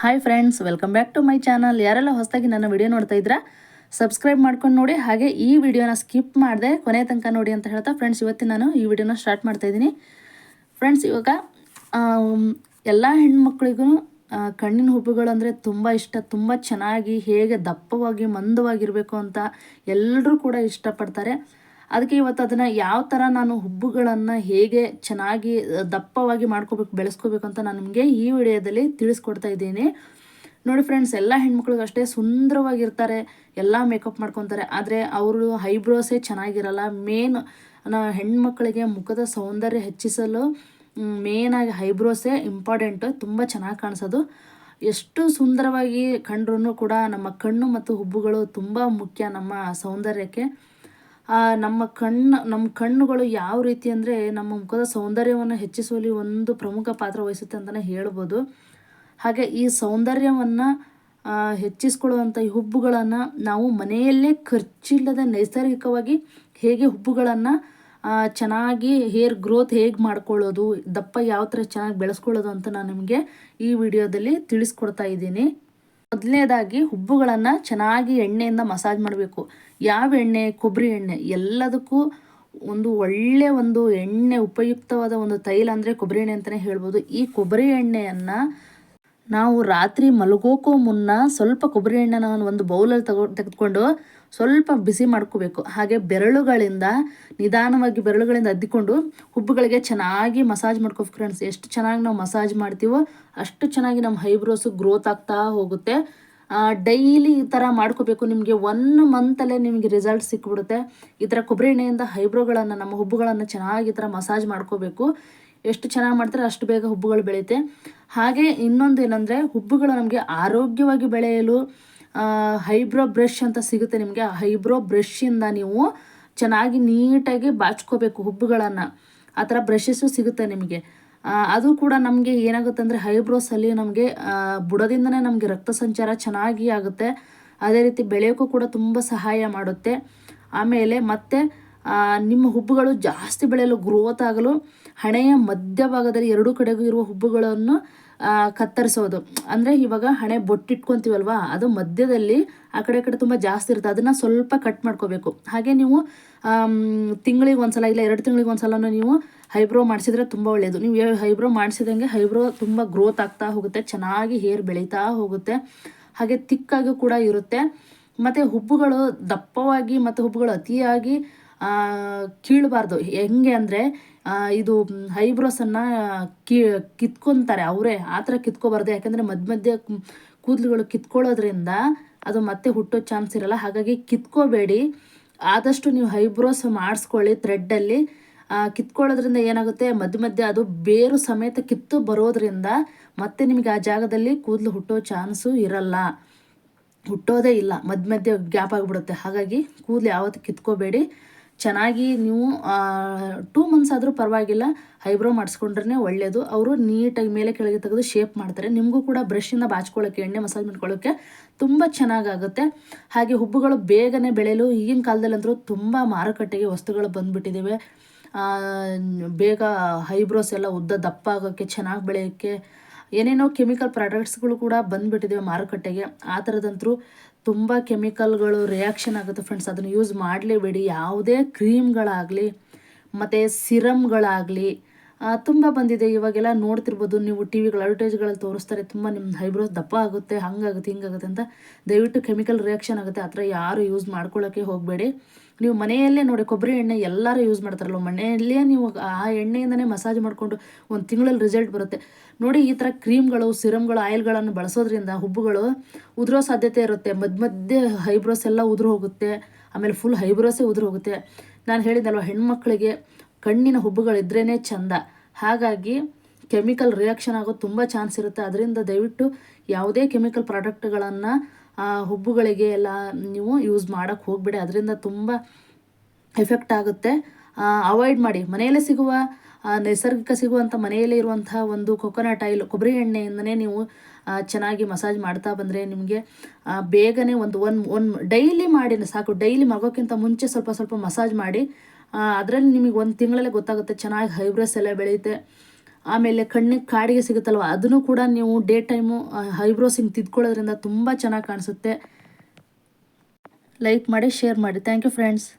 Hi friends, welcome back to my channel. ಯಾರೆಲ್ಲ ಹೊಸದಾಗಿ ನನ್ನ ವಿಡಿಯೋ ನೋಡ್ತಾ ಇದ್ರಾ ಸಬ್ಸ್ಕ್ರೈಬ್ ಮಾಡ್ಕೊಂಡು ನೋಡಿ, ಹಾಗೆ ಈ ವಿಡಿಯೋನ ಸ್ಕಿಪ್ ಮಾಡಿದೆ ಕೊನೆ ತನಕ ನೋಡಿ ಅಂತ ಹೇಳ್ತಾ ಫ್ರೆಂಡ್ಸ್, ಇವತ್ತಿನ ನಾನು ಈ ವಿಡಿಯೋನ ಸ್ಟಾರ್ಟ್ ಮಾಡ್ತಾ ಇದ್ದೀನಿ. ಫ್ರೆಂಡ್ಸ್, ಇವಾಗ ಎಲ್ಲ ಹೆಣ್ಮಕ್ಳಿಗೂ ಕಣ್ಣಿನ ಹುಬ್ಬುಗಳು ಅಂದರೆ ತುಂಬ ಇಷ್ಟ, ತುಂಬ ಚೆನ್ನಾಗಿ ಹೇಗೆ ದಪ್ಪವಾಗಿ, ಮಂದವಾಗಿರಬೇಕು ಅಂತ ಎಲ್ಲರೂ ಕೂಡ ಇಷ್ಟಪಡ್ತಾರೆ. ಅದಕ್ಕೆ ಇವತ್ತು ಅದನ್ನು ಯಾವ ಥರ ನಾನು ಹುಬ್ಬುಗಳನ್ನು ಹೇಗೆ ಚೆನ್ನಾಗಿ ದಪ್ಪವಾಗಿ ಮಾಡ್ಕೋಬೇಕು, ಬೆಳೆಸ್ಕೋಬೇಕು ಅಂತ ನಾನು ನಿಮಗೆ ಈ ವಿಡಿಯೋದಲ್ಲಿ ತಿಳಿಸ್ಕೊಡ್ತಾ ಇದ್ದೀನಿ. ನೋಡಿ ಫ್ರೆಂಡ್ಸ್ ಎಲ್ಲ ಹೆಣ್ಮಕ್ಳಿಗೂ ಅಷ್ಟೇ ಸುಂದರವಾಗಿರ್ತಾರೆ, ಎಲ್ಲ ಮೇಕಪ್ ಮಾಡ್ಕೊತಾರೆ, ಆದರೆ ಅವರು ಐಬ್ರೋಸೇ ಚೆನ್ನಾಗಿರಲ್ಲ. ಮೇನ್ ಹೆಣ್ಮಕ್ಳಿಗೆ ಮುಖದ ಸೌಂದರ್ಯ ಹೆಚ್ಚಿಸಲು ಮೇನಾಗಿ ಐಬ್ರೋಸೇ ಇಂಪಾರ್ಟೆಂಟು ತುಂಬ ಚೆನ್ನಾಗಿ ಕಾಣಿಸೋದು. ಎಷ್ಟು ಸುಂದರವಾಗಿ ಕಂಡ್ರೂ ಕೂಡ ನಮ್ಮ ಕಣ್ಣು ಮತ್ತು ಹುಬ್ಬುಗಳು ತುಂಬ ಮುಖ್ಯ ನಮ್ಮ ಸೌಂದರ್ಯಕ್ಕೆ. ನಮ್ಮ ಕಣ್ಣು, ನಮ್ಮ ಕಣ್ಣುಗಳು ಯಾವ ರೀತಿ ಅಂದರೆ ನಮ್ಮ ಮುಖದ ಸೌಂದರ್ಯವನ್ನು ಹೆಚ್ಚಿಸುವಲ್ಲಿ ಒಂದು ಪ್ರಮುಖ ಪಾತ್ರ ವಹಿಸುತ್ತೆ ಅಂತಲೇ ಹೇಳ್ಬೋದು. ಹಾಗೆ ಈ ಸೌಂದರ್ಯವನ್ನು ಹೆಚ್ಚಿಸ್ಕೊಳ್ಳುವಂಥ ಈ ಹುಬ್ಬುಗಳನ್ನು ನಾವು ಮನೆಯಲ್ಲೇ ಖರ್ಚಿಲ್ಲದೆ ನೈಸರ್ಗಿಕವಾಗಿ ಹೇಗೆ ಹುಬ್ಬುಗಳನ್ನು ಚೆನ್ನಾಗಿ ಹೇರ್ ಗ್ರೋತ್ ಹೇಗೆ ಮಾಡ್ಕೊಳ್ಳೋದು, ದಪ್ಪ ಯಾವ ಥರ ಚೆನ್ನಾಗಿ ಬೆಳೆಸ್ಕೊಳ್ಳೋದು ಅಂತ ನಾನು ನಿಮಗೆ ಈ ವಿಡಿಯೋದಲ್ಲಿ ತಿಳಿಸ್ಕೊಡ್ತಾ ಇದ್ದೀನಿ. ಮೊದಲನೇದಾಗಿ ಹುಬ್ಬುಗಳನ್ನು ಚೆನ್ನಾಗಿ ಎಣ್ಣೆಯಿಂದ ಮಸಾಜ್ ಮಾಡಬೇಕು. ಯಾವ ಎಣ್ಣೆ ಕೊಬ್ಬರಿ ಎಣ್ಣೆ ಎಲ್ಲದಕ್ಕೂ ಒಂದು ಒಳ್ಳೆ ಒಂದು ಎಣ್ಣೆ ಉಪಯುಕ್ತವಾದ ಒಂದು ತೈಲ ಅಂದರೆ ಕೊಬ್ಬರಿ ಎಣ್ಣೆ ಅಂತಲೇ ಹೇಳ್ಬೋದು. ಈ ಕೊಬ್ಬರಿ ಎಣ್ಣೆಯನ್ನು ನಾವು ರಾತ್ರಿ ಮಲಗೋಕ್ಕೂ ಮುನ್ನ ಸ್ವಲ್ಪ ಕೊಬ್ಬರಿ ಎಣ್ಣೆನ ಒಂದು ಬೌಲಲ್ಲಿ ತಗೋ, ತೆಗೆದುಕೊಂಡು ಸ್ವಲ್ಪ ಬಿಸಿ ಮಾಡ್ಕೋಬೇಕು. ಹಾಗೆ ಬೆರಳುಗಳಿಂದ ನಿಧಾನವಾಗಿ ಬೆರಳುಗಳಿಂದ ಅದ್ದಿಕೊಂಡು ಹುಬ್ಬುಗಳಿಗೆ ಚೆನ್ನಾಗಿ ಮಸಾಜ್ ಮಾಡ್ಕೋ ಫ್ರೆಂಡ್ಸ್ ಎಷ್ಟು ಚೆನ್ನಾಗಿ ನಾವು ಮಸಾಜ್ ಮಾಡ್ತೀವೋ ಅಷ್ಟು ಚೆನ್ನಾಗಿ ನಮ್ಮ ಹೈಬ್ರೋಸು ಗ್ರೋತ್ ಆಗ್ತಾ ಹೋಗುತ್ತೆ. ಡೈಲಿ ಈ ಥರ ಮಾಡ್ಕೋಬೇಕು. ನಿಮಗೆ ಒನ್ ಮಂತಲ್ಲೇ ನಿಮಗೆ ರಿಸಲ್ಟ್ ಸಿಕ್ಬಿಡುತ್ತೆ. ಈ ಥರ ಕೊಬ್ಬರಿ ಎಣ್ಣೆಯಿಂದ ಹೈಬ್ರೋಗಳನ್ನು, ನಮ್ಮ ಹುಬ್ಬುಗಳನ್ನು ಚೆನ್ನಾಗಿ ಈ ಥರ ಮಸಾಜ್ ಮಾಡ್ಕೋಬೇಕು. ಎಷ್ಟು ಚೆನ್ನಾಗಿ ಮಾಡ್ತಾರೆ ಅಷ್ಟು ಬೇಗ ಹುಬ್ಬುಗಳು ಬೆಳೆಯುತ್ತೆ. ಹಾಗೆ ಇನ್ನೊಂದು ಏನಂದರೆ ಹುಬ್ಬುಗಳು ನಮಗೆ ಆರೋಗ್ಯವಾಗಿ ಬೆಳೆಯಲು ಹೈಬ್ರೋ ಬ್ರಷ್ ಅಂತ ಸಿಗುತ್ತೆ ನಿಮಗೆ. ಆ ಹೈಬ್ರೋ ಬ್ರಷಿಂದ ನೀವು ಚೆನ್ನಾಗಿ ನೀಟಾಗಿ ಬಾಚ್ಕೋಬೇಕು ಹುಬ್ಬುಗಳನ್ನು. ಆ ಥರ ಬ್ರಷಸ್ಸು ಸಿಗುತ್ತೆ ನಿಮಗೆ. ಅದು ಕೂಡ ನಮಗೆ ಏನಾಗುತ್ತೆ ಅಂದರೆ ಹೈಬ್ರೋಸಲ್ಲಿ ನಮಗೆ ಬುಡದಿಂದನೇ ನಮಗೆ ರಕ್ತ ಸಂಚಾರ ಚೆನ್ನಾಗಿ ಆಗುತ್ತೆ. ಅದೇ ರೀತಿ ಬೆಳೆಯೋಕ್ಕೂ ಕೂಡ ತುಂಬ ಸಹಾಯ ಮಾಡುತ್ತೆ. ಆಮೇಲೆ ಮತ್ತೆ ನಿಮ್ಮ ಹುಬ್ಬುಗಳು ಜಾಸ್ತಿ ಬೆಳೆಯಲು ಗ್ರೋತ್ ಆಗಲು ಹಣೆಯ ಮಧ್ಯಭಾಗದಲ್ಲಿ ಎರಡೂ ಕಡೆಗೂ ಇರುವ ಹುಬ್ಬುಗಳನ್ನು ಕತ್ತರಿಸೋದು. ಅಂದರೆ ಇವಾಗ ಹಣೆ ಬೊಟ್ಟಿಟ್ಕೊತೀವಲ್ವಾ, ಅದು ಮಧ್ಯದಲ್ಲಿ ಆ ಕಡೆ ಕಡೆ ತುಂಬ ಜಾಸ್ತಿ ಇರುತ್ತೆ. ಅದನ್ನು ಸ್ವಲ್ಪ ಕಟ್ ಮಾಡ್ಕೋಬೇಕು. ಹಾಗೆ ನೀವು ತಿಂಗಳಿಗೆ ಒಂದ್ಸಲ ಇಲ್ಲ, ಎರಡು ತಿಂಗಳಿಗೆ ಒಂದ್ಸಲನೂ ನೀವು ಹೈಬ್ರೋ ಮಾಡಿಸಿದ್ರೆ ತುಂಬ ಒಳ್ಳೆಯದು ನೀವು ಹೈಬ್ರೋ ಮಾಡಿಸಿದಂಗೆ ಹೈಬ್ರೋ ತುಂಬ ಗ್ರೋತ್ ಆಗ್ತಾ ಹೋಗುತ್ತೆ, ಚೆನ್ನಾಗಿ ಹೇರ್ ಬೆಳೀತಾ ಹೋಗುತ್ತೆ, ಹಾಗೆ ತಿಕ್ಕಾಗಿ ಕೂಡ ಇರುತ್ತೆ. ಮತ್ತು ಹುಬ್ಬುಗಳು ದಪ್ಪವಾಗಿ ಮತ್ತು ಹುಬ್ಬುಗಳು ಅತಿಯಾಗಿ ಕೀಳಬಾರ್ದು. ಹೆಂಗೆ ಅಂದರೆ ಇದು ಹೈಬ್ರೋಸನ್ನು ಕೀ, ಕಿತ್ಕೊತಾರೆ ಅವರೇ, ಆ ಥರ ಕಿತ್ಕೋಬಾರ್ದು. ಯಾಕೆಂದರೆ ಮಧ್ಯ ಮಧ್ಯೆ ಕೂದಲುಗಳು ಕಿತ್ಕೊಳ್ಳೋದ್ರಿಂದ ಅದು ಮತ್ತೆ ಹುಟ್ಟೋ ಚಾನ್ಸ್ ಇರಲ್ಲ. ಹಾಗಾಗಿ ಕಿತ್ಕೋಬೇಡಿ. ಆದಷ್ಟು ನೀವು ಹೈಬ್ರೋಸ್ ಮಾಡಿಸ್ಕೊಳ್ಳಿ ಥ್ರೆಡ್ಡಲ್ಲಿ ಕಿತ್ಕೊಳ್ಳೋದ್ರಿಂದ ಏನಾಗುತ್ತೆ? ಮಧ್ಯ ಮಧ್ಯೆ ಅದು ಬೇರು ಸಮೇತ ಕಿತ್ತು ಬರೋದ್ರಿಂದ ಮತ್ತೆ ನಿಮಗೆ ಆ ಜಾಗದಲ್ಲಿ ಕೂದಲು ಹುಟ್ಟೋ ಚಾನ್ಸು ಇರಲ್ಲ. ಹುಟ್ಟೋದೇ ಇಲ್ಲ. ಮಧ್ಯ ಮಧ್ಯೆ ಗ್ಯಾಪ್ ಆಗಿಬಿಡುತ್ತೆ. ಹಾಗಾಗಿ ಕೂದಲು ಯಾವತ್ತೂ ಕಿತ್ಕೋಬೇಡಿ. ಚೆನ್ನಾಗಿ ನೀವು ಟೂ ಮಂತ್ಸ್ ಆದರೂ ಪರವಾಗಿಲ್ಲ, ಐಬ್ರೋ ಮಾಡಿಸ್ಕೊಂಡ್ರೆ ಒಳ್ಳೆಯದು ಅವರು ನೀಟಾಗಿ ಮೇಲೆ ಕೆಳಗೆ ತೆಗೆದು ಶೇಪ್ ಮಾಡ್ತಾರೆ. ನಿಮಗೂ ಕೂಡ ಬ್ರಷಿಂದ ಬಾಚ್ಕೊಳ್ಳೋಕ್ಕೆ ಎಣ್ಣೆ ಮಸಾಜ್ ಮಾಡ್ಕೊಳ್ಳೋಕ್ಕೆ ತುಂಬ ಚೆನ್ನಾಗಾಗುತ್ತೆ. ಹಾಗೆ ಹುಬ್ಬುಗಳು ಬೇಗನೆ ಬೆಳೆಯಲು ಈಗಿನ ಕಾಲದಲ್ಲಂತರೂ ತುಂಬ ಮಾರುಕಟ್ಟೆಗೆ ವಸ್ತುಗಳು ಬಂದುಬಿಟ್ಟಿದ್ದಾವೆ ಬೇಗ ಹೈಬ್ರೋಸ್ ಎಲ್ಲ ಉದ್ದ ದಪ್ಪ ಆಗೋಕ್ಕೆ, ಚೆನ್ನಾಗಿ ಬೆಳೆಯೋಕ್ಕೆ ಏನೇನೋ ಕೆಮಿಕಲ್ ಪ್ರಾಡಕ್ಟ್ಸ್ಗಳು ಕೂಡ ಬಂದುಬಿಟ್ಟಿದ್ದಾವೆ ಮಾರುಕಟ್ಟೆಗೆ. ಆ ಥರದಂತರೂ ತುಂಬ ಕೆಮಿಕಲ್ಗಳು ರಿಯಾಕ್ಷನ್ ಆಗುತ್ತೆ ಫ್ರೆಂಡ್ಸ್ ಅದನ್ನು ಯೂಸ್ ಮಾಡಲೇಬೇಡಿ. ಯಾವುದೇ ಕ್ರೀಮ್ಗಳಾಗಲಿ, ಮತ್ತು ಸಿರಮ್ಗಳಾಗಲಿ ತುಂಬ ಬಂದಿದೆ. ಇವಾಗೆಲ್ಲ ನೋಡ್ತಿರ್ಬೋದು, ನೀವು ಟಿ ವಿಗಳು ಅಡ್ವರ್ಟೈಸ್ಗಳಲ್ಲಿ ತೋರಿಸ್ತಾರೆ, ತುಂಬ ನಿಮ್ಮ ಹೈಬ್ರೋಸ್ ದಪ್ಪ ಆಗುತ್ತೆ, ಹಂಗಾಗುತ್ತೆ, ಹಿಂಗಾಗುತ್ತೆ ಅಂತ. ದಯವಿಟ್ಟು ಕೆಮಿಕಲ್ ರಿಯಾಕ್ಷನ್ ಆಗುತ್ತೆ. ಆ ಥರ ಯಾರು ಯೂಸ್ ಮಾಡ್ಕೊಳ್ಳೋಕ್ಕೆ ಹೋಗಬೇಡಿ. ನೀವು ಮನೆಯಲ್ಲೇ ನೋಡಿ ಕೊಬ್ಬರಿ ಎಣ್ಣೆ ಎಲ್ಲರೂ ಯೂಸ್ ಮಾಡ್ತಾರಲ್ಲ ಮನೆಯಲ್ಲೇ ನೀವು ಆ ಎಣ್ಣೆಯಿಂದನೇ ಮಸಾಜ್ ಮಾಡಿಕೊಂಡು ಒಂದು ತಿಂಗಳಲ್ಲಿ ರಿಸಲ್ಟ್ ಬರುತ್ತೆ. ನೋಡಿ ಈ ಥರ ಕ್ರೀಮ್ಗಳು ಸಿರಮ್ಗಳು ಆಯಿಲ್ಗಳನ್ನು ಬಳಸೋದ್ರಿಂದ ಹುಬ್ಬುಗಳು ಉದುರೋ ಸಾಧ್ಯತೆ ಇರುತ್ತೆ. ಮಧ್ಯ ಮಧ್ಯೆ ಹೈಬ್ರೋಸ್ ಎಲ್ಲ ಉದುರು ಹೋಗುತ್ತೆ. ಆಮೇಲೆ ಫುಲ್ ಹೈಬ್ರೋಸೇ ಉದುರು ಹೋಗುತ್ತೆ. ನಾನು ಹೇಳಿದ್ದಲ್ವ ಹೆಣ್ಮಕ್ಳಿಗೆ ಕಣ್ಣಿನ ಹುಬ್ಬುಗಳಿದ್ರೇ ಚಂದ. ಹಾಗಾಗಿ ಕೆಮಿಕಲ್ ರಿಯಾಕ್ಷನ್ ಆಗೋದು ತುಂಬ ಚಾನ್ಸ್ ಇರುತ್ತೆ. ಅದರಿಂದ ದಯವಿಟ್ಟು ಯಾವುದೇ ಕೆಮಿಕಲ್ ಪ್ರಾಡಕ್ಟ್ಗಳನ್ನು ಹುಬ್ಬುಗಳಿಗೆ ಎಲ್ಲ ನೀವು ಯೂಸ್ ಮಾಡೋಕ್ಕೆ ಹೋಗ್ಬೇಡಿ. ಅದರಿಂದ ತುಂಬ ಎಫೆಕ್ಟ್ ಆಗುತ್ತೆ. ಅವಾಯ್ಡ್ ಮಾಡಿ. ಮನೆಯಲ್ಲೇ ಸಿಗುವ ನೈಸರ್ಗಿಕ ಸಿಗುವಂಥ ಮನೆಯಲ್ಲೇ ಇರುವಂತಹ ಒಂದು ಕೊಕೊನಟ್ ಆಯಿಲ್ ಕೊಬ್ಬರಿ ಎಣ್ಣೆಯಿಂದನೇ ನೀವು ಚೆನ್ನಾಗಿ ಮಸಾಜ್ ಮಾಡ್ತಾ ಬಂದರೆ ನಿಮಗೆ ಬೇಗನೆ ಒಂದು ಒನ್ ಒನ್ ಡೈಲಿ ಮಾಡಿ ಸಾಕು. ಡೈಲಿ ಮಗೋಕ್ಕಿಂತ ಮುಂಚೆ ಸ್ವಲ್ಪ ಸ್ವಲ್ಪ ಮಸಾಜ್ ಮಾಡಿ ಅದರಲ್ಲಿ ನಿಮಗೆ ಒಂದು ತಿಂಗಳಲ್ಲೇ ಗೊತ್ತಾಗುತ್ತೆ ಚೆನ್ನಾಗಿ ಹೈಬ್ರಸ್ ಎಲ್ಲ ಬೆಳೆಯುತ್ತೆ ಆಮೇಲೆ ಕಣ್ಣಿಗೆ ಕಾಡಿಗೆ ಸಿಗುತ್ತಲ್ವ? ಅದನ್ನು ಕೂಡ ನೀವು ಡೇ ಟೈಮು ಐಬ್ರೋಸ್ ಹಿಂಗೆ ತಿದ್ಕೊಳ್ಳೋದ್ರಿಂದ ತುಂಬ ಚೆನ್ನಾಗಿ ಕಾಣಿಸುತ್ತೆ. ಲೈಕ್ ಮಾಡಿ, ಶೇರ್ ಮಾಡಿ. Thank you friends.